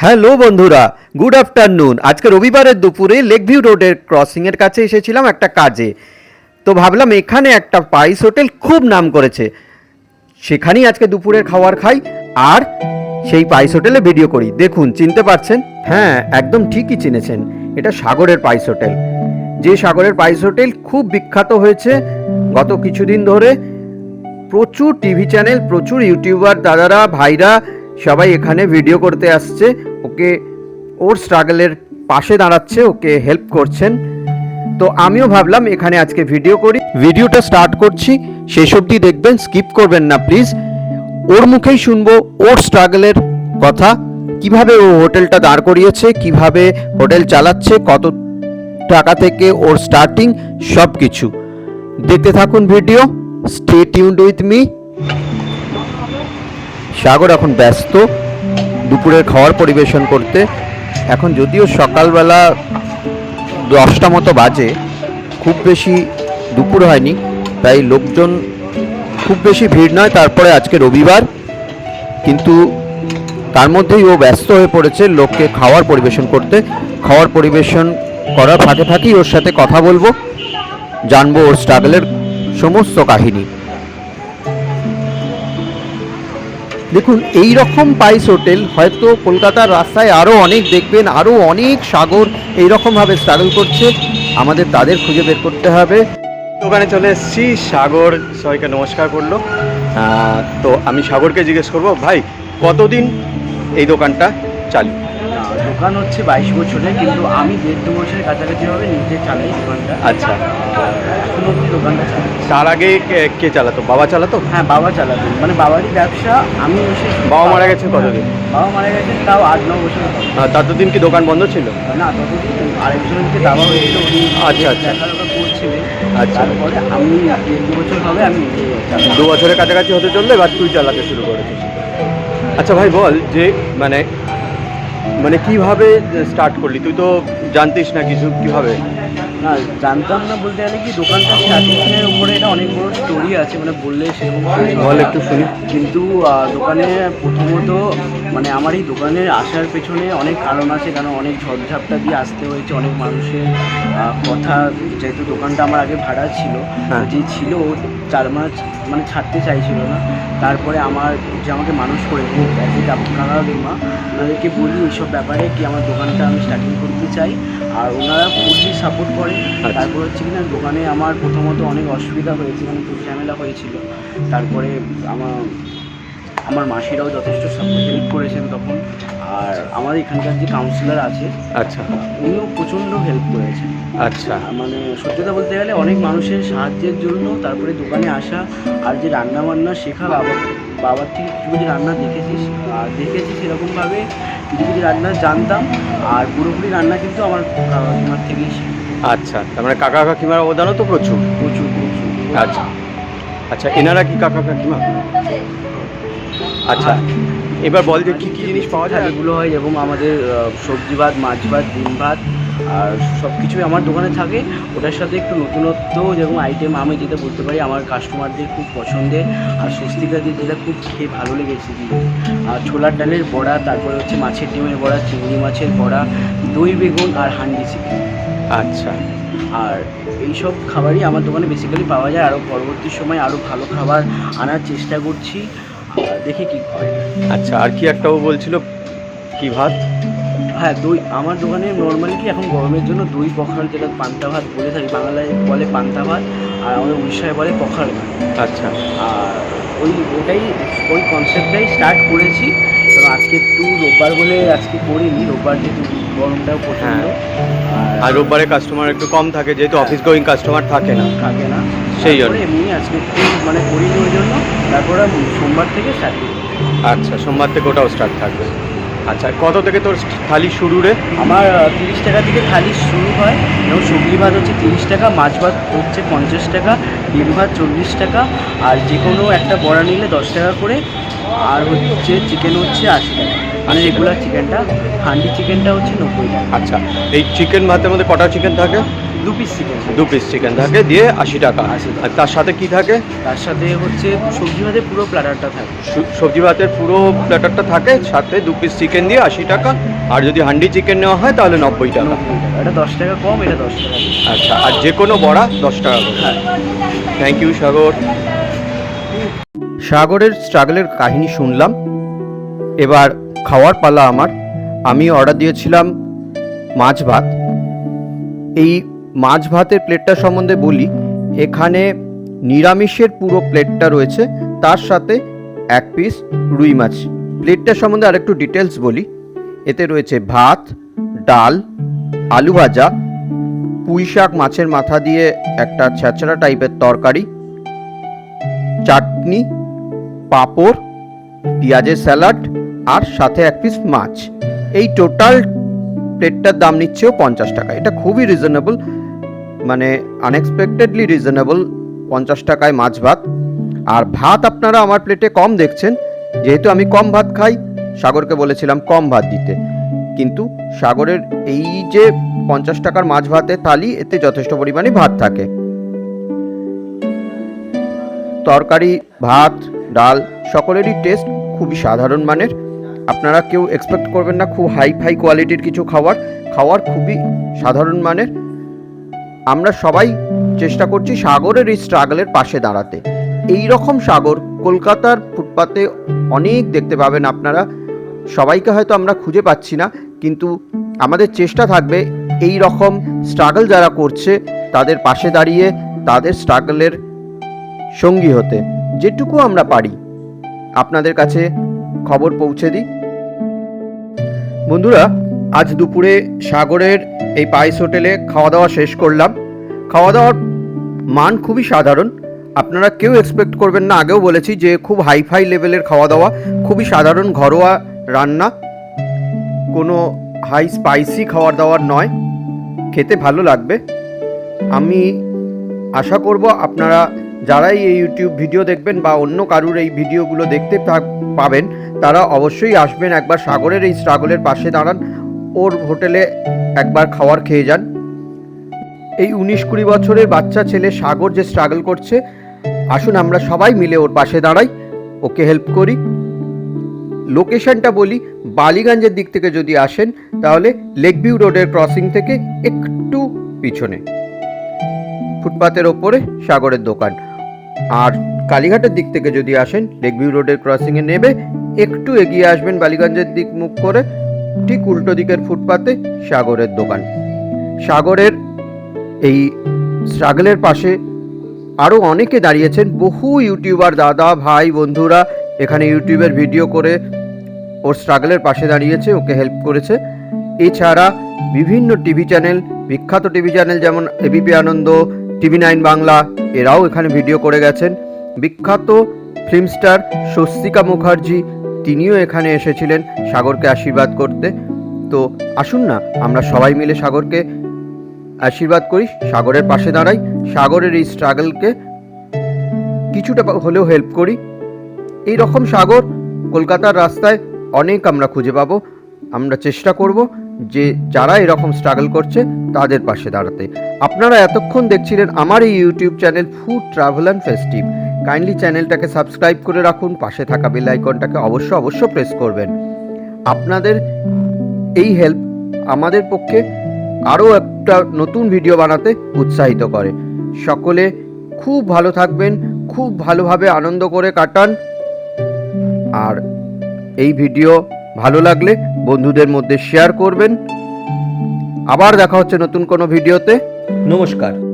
Hello বন্ধুরা, good afternoon. আজকে রবিবারের দুপুরে লেকভিউ রোডের ক্রসিং এর কাছে এসেছিলাম একটা কাজে। তো ভাবলাম এখানে একটা পাইস হোটেল খুব নাম করেছে। সেখানেই আজকে দুপুরের খাবার খাই আর সেই পাইস হোটেলে ভিডিও করি। দেখুন, চিনতে পারছেন? হ্যাঁ একদম ঠিকই চিনেছেন। এটা সাগরের পাইস হোটেল। যে সাগরের পাইস হোটেল খুব বিখ্যাত হয়েছে, গত কিছুদিন ধরে প্রচুর টিভি চ্যানেল, প্রচুর ইউটিউবার, দাদারা, ভাইরা সবাই এখানে ভিডিও করতে আসছে। ওকে, ওর স্ট্রাগলের পাশে দাঁড়াচ্ছে, ওকে হেল্প করছেন। তো আমিও ভাবলাম এখানে আজকে ভিডিও করি। ভিডিওটা স্টার্ট করছি, শেষ অবধি দেখবেন, স্কিপ করবেন না, প্লিজ। ওর মুখেই শুনব ওর স্ট্রাগলের কথা, কীভাবে ও হোটেলটা দাঁড় করিয়েছে, কীভাবে হোটেল চালাচ্ছে, কত টাকা থেকে ওর স্টার্টিং সব কিছু দেখতে থাকুন video. Stay tuned with me Sagar এখন ব্যস্ত। দুপুরের খাওয়ার পরিবেশন করতে। এখন যদিও সকালবেলা দশটা মতো বাজে, খুব বেশি দুপুর হয়নি। তাই লোকজন খুব বেশি ভিড় নয়। তারপরে আজকে রবিবার। কিন্তু তার মধ্যেই ও ব্যস্ত হয়ে পড়েছে লোককে খাওয়ার পরিবেশন করতে। খাওয়ার পরিবেশন করার ফাঁকে ফাঁকেই ওর সাথে কথা বলব। জানব ওর স্ট্রাগলের সমস্ত কাহিনী। দেখুন এই রকম পাইস হোটেল হয়তো কলকাতার রাস্তায় আরও অনেক দেখবেন আরও অনেক সাগর এই রকমভাবে স্ট্রাগল করছে। আমাদের তাদের খুঁজে বের করতে হবে। দোকানে চলে এসেছি, সাগর সবাইকে নমস্কার করল। তো আমি সাগরকে জিজ্ঞেস করব, ভাই, কতদিন এই দোকানটা চালু? দোকান হচ্ছে বাইশ বছরের কিন্তু আমি দেড় দু বছরের কাছাকাছি ভাবে নিজে চালাই দোকানটা। আচ্ছা। এখন অব্দি দোকানটা চালাই তার আগে কে- কে চালাতো? বাবা চালাতো? হ্যাঁ বাবা চালাতেন মানে বাবারই ব্যবসা আমি এসে বাবা মারা গেছে কতদিন? বাবা মারা গেছেন তাও আট ন বছর হবে। আহ, ততদিন কি দোকান বন্ধ ছিল? না ততদিন আরেকজনকে দাবা হয়েছিল উনি আচ্ছা, আচ্ছা। করছিলেন আচ্ছা। তারপরে আমি দেড় দু বছর হবে আমি নিজে চালাই। দু বছরের কাছাকাছি হতে চললে এবার তুই চালাতে শুরু করেছিস। আচ্ছা ভাই বল যে মানে মানে কীভাবে স্টার্ট করলি? তুই তো জানতিস না কিছু কীভাবে? না জানতাম না বলতে গেলে কি দোকানটা স্টার্টিংয়ের উপরে এটা অনেক বড় স্টোরি আছে মানে বললে সেরকম বল একটু শুনি। কিন্তু দোকানে প্রথমত মানে আমার এই দোকানে আসার পেছনে অনেক কারণ আছে কারণ অনেক ঝড়ঝাপটা দিয়ে আসতে হয়েছে অনেক মানুষের কথা যেহেতু দোকানটা আমার আগে ভাড়া ছিল হ্যাঁ। যে ছিল চার মাস মানে ছাড়তে চাইছিল না। তারপরে আমার যে আমাকে মানুষ করে কাকা মা ওনাদেরকে বলি এইসব ব্যাপারে কি আমার দোকানটা আমি স্টার্টিং করতে চাই। আর ওনারা ফুললি সাপোর্ট করে। তারপর হচ্ছে কি না দোকানে আমার প্রথমত অনেক অসুবিধা হয়েছে মানে খুব ঝামেলা হয়েছিল। তারপরে আমার আমার মাসিরাও যথেষ্ট হেল্প করেছেন তখন আর আমার এখানকার যে কাউন্সিলর আছে আচ্ছা। উনিও প্রচণ্ড হেল্প করেছেন। আচ্ছা। মানে সত্যি কথা বলতে গেলে অনেক মানুষের সাহায্যের জন্য তারপরে দোকানে আসা আর যে রান্না বান্না শেখা বাবা বাবার থেকে কিছু কিছু রান্না দেখেছিস আর দেখেছি সেরকমভাবে কিছু কিছু রান্না জানতাম আর পুরোপুরি রান্না কিন্তু আমার কাকিমার থেকেই শিখি। আচ্ছা তার মানে কাকা কাকিমার অবদানও তো প্রচুর? প্রচুর প্রচুর। আচ্ছা। আচ্ছা এনারা কি কাকা কাকিমা? আচ্ছা। এবার বল যে কি কি জিনিস পাওয়া যায়? এগুলো হয় যেরকম আমাদের সবজি ভাত মাছ ভাত ডিম ভাত আর সব কিছুই আমার দোকানে থাকে। ওটার সাথে একটু নতুনত্ব যেরকম আইটেম আমি যেটা বলতে পারি আমার কাস্টমারদের খুব পছন্দের আর স্বস্তিকা দিয়ে যেটা খুব খেয়ে ভালো লেগেছে আর ছোলার ডালের বড়া তারপরে হচ্ছে মাছের ডিমের বড়া চিংড়ি মাছের বড়া দই বেগুন আর হান্ডি চিকেন আচ্ছা। আর এইসব খাবারই আমার দোকানে বেসিক্যালি পাওয়া যায়। আরও পরবর্তী সময় আরও ভালো খাবার আনার চেষ্টা করছি। দেখি কী হয়। আচ্ছা আর কি একটাও বলছিল? কি ভাত? হ্যাঁ দই। আমার দোকানে নর্মালি কি এখন গরমের জন্য দই পখাল যেটা পান্তা ভাত বলে থাকি বাংলায় বলে পান্তা ভাত আর আমাদের উড়িষ্যায় বলে পখাল ভাত। আচ্ছা। আর ওই ওটাই ওই কনসেপ্টটাই স্টার্ট করেছি। তো আজকে একটু রোববার বলে আজকে করিনি রোববার যেহেতু গরমটাও প্রচণ্ড। আর রোববারে কাস্টমার একটু কম থাকে যেহেতু অফিস গোয়িং কাস্টমার থাকে না। থাকে না। সেই জন্য। এমনি আজকে একটু মানে করিনি ওই জন্য। তারপরে সোমবার থেকে স্টার্ট আচ্ছা সোমবার থেকে ওটাও স্টার্ট থাকবে। আচ্ছা কত থেকে তোর থালি শুরু রে? আমার তিরিশ টাকা থেকে থালি শুরু হয় এবং সবজি ভাত হচ্ছে তিরিশ টাকা মাছ ভাত হচ্ছে পঞ্চাশ টাকা ডিম ভাত চল্লিশ টাকা আর যে কোনো একটা বড়া নিলে দশ টাকা করে আর হচ্ছে চিকেন হচ্ছে আশি টাকা। মানে রেগুলার চিকেনটা হান্ডি চিকেনটা হচ্ছে নব্বই টাকা। আচ্ছা এই চিকেন ভাতের মধ্যে কটা চিকেন থাকে? দু পিস চিকেন দু পিস চিকেন থাকে দিয়ে আশি টাকা। 80 আর তার সাথে কি থাকে? তার সাথে হচ্ছে সবজি ভাতে পুরো প্ল্যাটারটা থাকে। সবজি ভাতের পুরো প্ল্যাটারটা থাকে সাথে দু পিস চিকেন দিয়ে আশি টাকা। আর যদি হান্ডি চিকেন নেওয়া হয় তাহলে নব্বই টাকা। এটা দশ টাকা কম এটা দশ টাকা আচ্ছা আর যে কোনো বড়া দশ টাকা করে। হ্যাঁ। Thank you Sagar. সাগরের স্ট্রাগলের কাহিনী শুনলাম। এবার খাওয়ার পালা আমার। আমি অর্ডার দিয়েছিলাম মাছ ভাত। এই মাছ ভাতের প্লেটটা সম্বন্ধে বলি, এখানে নিরামিষের পুরো প্লেটটা রয়েছে, তার সাথে এক পিস রুই মাছ। প্লেটটা সম্বন্ধে আরেকটু ডিটেলস বলি, এতে রয়েছে ভাত, ডাল, আলু ভাজা, পুঁই শাক মাছের মাথা দিয়ে একটা ছ্যাঁচড়া টাইপের তরকারি, চাটনি, পাঁপড়, পেঁয়াজের স্যালাড আর সাথে এক পিস মাছ। এই টোটাল প্লেটটার দাম নিচ্ছেও পঞ্চাশ টাকা। এটা খুবই রিজনেবল মানে আনএক্সপেক্টেডলি রিজনেবল পঞ্চাশ টাকায় মাছ ভাত। আর ভাত আপনারা আমার প্লেটে কম দেখছেন, যেহেতু আমি কম ভাত খাই, সাগরকে বলেছিলাম কম ভাত দিতে। কিন্তু সাগরের এই যে পঞ্চাশ টাকার মাছ ভাতের থালি, এতে যথেষ্ট পরিমাণে ভাত থাকে। তরকারি, ভাত, ডাল, সকলেরই টেস্ট খুবই সাধারণ মানের। আপনারা কেউ এক্সপেক্ট করবেন না খুব হাই ফাই কোয়ালিটির কিছু খাবার খাওয়ার খুবই সাধারণ মানের। আমরা সবাই চেষ্টা করছি সাগরের এই স্ট্রাগলের পাশে দাঁড়াতে। এই রকম সাগর কলকাতার ফুটপাতে অনেক দেখতে পাবেন আপনারা। সবাইকে হয়তো আমরা খুঁজে পাচ্ছি না, কিন্তু আমাদের চেষ্টা থাকবে এই রকম স্ট্রাগল যারা করছে, তাদের পাশে দাঁড়িয়ে তাদের স্ট্রাগলের সঙ্গী হতে। যেটুকু আমরা পারি। আপনাদের কাছে খবর পৌঁছে দিই। বন্ধুরা, আজ দুপুরে সাগরের এই পায়েস হোটেলে খাওয়া দাওয়া শেষ করলাম। খাওয়া দাওয়ার মান খুবই সাধারণ। আপনারা কেউ এক্সপেক্ট করবেন না, আগেও বলেছি যে খুব হাইফাই লেভেলের খাওয়া দাওয়া খুবই সাধারণ ঘরোয়া রান্না। কোনো হাই স্পাইসি খাওয়ার দাওয়ার নয়। খেতে ভালো লাগবে। আমি আশা করব আপনারা যারাই এই ইউটিউব ভিডিও দেখবেন বা অন্য কারুর এই ভিডিওগুলো দেখতে পাবেন, তারা অবশ্যই আসবেন একবার সাগরের এই স্ট্রাগলের পাশে দাঁড়ান। ওর হোটেলে একবার খাওয়ার খেয়ে যান। এই উনিশ কুড়ি বছরের বাচ্চা ছেলে সাগর যে স্ট্রাগল করছে, আসুন আমরা সবাই মিলে ওর পাশে দাঁড়াই, ওকে হেল্প করি। লোকেশনটা বলি, বালিগঞ্জের দিক থেকে যদি আসেন, তাহলে লেকভিউ রোডের ক্রসিং থেকে একটু পিছনে। ফুটপাতের ওপরে সাগরের দোকান। আর কালীঘাটের দিক থেকে যদি আসেন লেকভিউ রোডের ক্রসিংয়ে নেবে, একটু এগিয়ে আসবেন বালিগঞ্জের দিক মুখ করে ঠিক উল্টো দিকের ফুটপাতে সাগরের দোকান। সাগরের এই স্ট্রাগলের পাশে আরও অনেকে দাঁড়িয়েছেন। বহু ইউটিউবার দাদা, ভাই, বন্ধুরা এখানে ইউটিউবের ভিডিও করে ওর স্ট্রাগলের পাশে দাঁড়িয়েছে, ওকে হেল্প করেছে। এছাড়া বিভিন্ন টিভি চ্যানেল, বিখ্যাত টিভি চ্যানেল যেমন ABP Ananda, TV nine Bangla, এরাও এখানে ভিডিও করে গেছেন। বিখ্যাত ফিল্ম স্টার স্বস্তিকা মুখার্জি তিনিও এখানে এসেছিলেন সাগরকে আশীর্বাদ করতে। তো আসুন না, আমরা সবাই মিলে সাগরকে আশীর্বাদ করি, সাগরের পাশে দাঁড়াই, সাগরের এই স্ট্রাগলকে কিছুটা হলেও হেল্প করি। এই রকম সাগর কলকাতার রাস্তায় অনেক আমরা খুঁজে পাবো। আমরা চেষ্টা করব যে যারা এরকম স্ট্রাগল করছে তাদের পাশে দাঁড়াতে। আপনারা এতক্ষণ দেখছিলেন আমার এই YouTube channel food travel and festive kindly চ্যানেলটাকে সাবস্ক্রাইব করে রাখুন, পাশে থাকা বেল আইকনটাকে অবশ্য অবশ্য প্রেস করবেন। আপনাদের এই হেল্প আমাদের পক্ষে আরও একটা নতুন ভিডিও বানাতে উৎসাহিত করে। সকলে খুব ভালো থাকবেন, খুব ভালোভাবে আনন্দ করে কাটান। আর এই ভিডিও ভালো লাগলে বন্ধুদের মধ্যে শেয়ার করবেন। আবার দেখা হচ্ছে নতুন কোনো ভিডিওতে। নমস্কার।